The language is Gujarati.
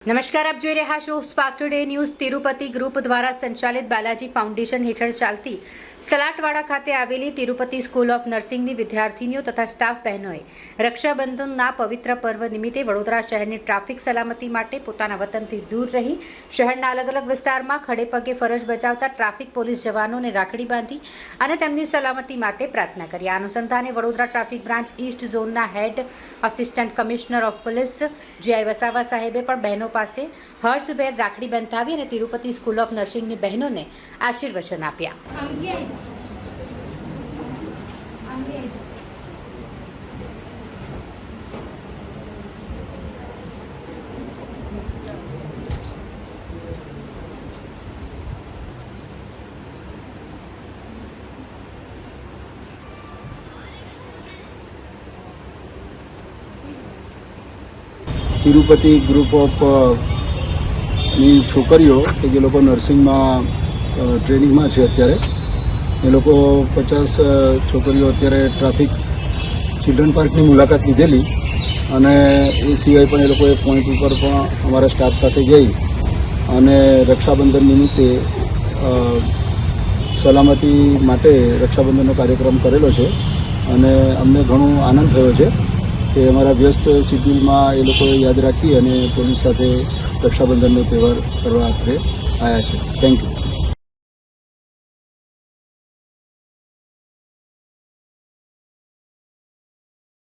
નમસ્કાર, આપ જોઈ રહ્યા છો Spark Today News Tirupati group દ્વારા સંચાલિત બાલાજી ફાઉન્ડેશન હેઠળ ચાલતી સલાટવાડા ખાતે આવેલી તિરુપતિ સ્કૂલ ઓફ નર્સિંગની વિદ્યાર્થીનીઓ તથા સ્ટાફ બહેનોએ રક્ષાબંધનના પવિત્ર પર્વ નિમિત્તે વડોદરા શહેરની ટ્રાફિક સલામતી માટે પોતાના વતનથી દૂર રહી શહેરના અલગ અલગ વિસ્તારમાં ખડે પગે ફરજ બજાવતા ટ્રાફિક પોલીસ જવાનોને રાખડી બાંધી અને તેમની સલામતી માટે પ્રાર્થના કરી. આ અનુસંધાને વડોદરા ટ્રાફિક બ્રાન્ચ ઈસ્ટ ઝોનના head assistant commissioner of police GI Vasava સાહેબે પણ બહેનો પાસે હર્ષભેર રાખડી બંધાવી અને તિરુપતિ સ્કૂલ ઓફ નર્સિંગની બહેનોને આશીર્વચન આપ્યા. તિરુપતિ ગ્રુપ ઓફની છોકરીઓ કે જે લોકો નર્સિંગમાં ટ્રેનિંગમાં છે અત્યારે, એ લોકો પચાસ છોકરીઓ અત્યારે ટ્રાફિક ચિલ્ડ્રન પાર્કની મુલાકાત લીધેલી અને એ સિવાય પણ એ લોકોએ પોઈન્ટ ઉપર પણ અમારા સ્ટાફ સાથે જઈ અને રક્ષાબંધન નિમિત્તે સલામતી માટે રક્ષાબંધનનો કાર્યક્રમ કરેલો છે અને અમને ઘણો આનંદ થયો છે. કે અમારા વ્યસ્ત શિડ્યુલમાં એ લોકોએ યાદ રાખી અને પોલીસ સાથે રક્ષાબંધનનો તહેવાર કરવા આપણે આવ્યા છે. Thank you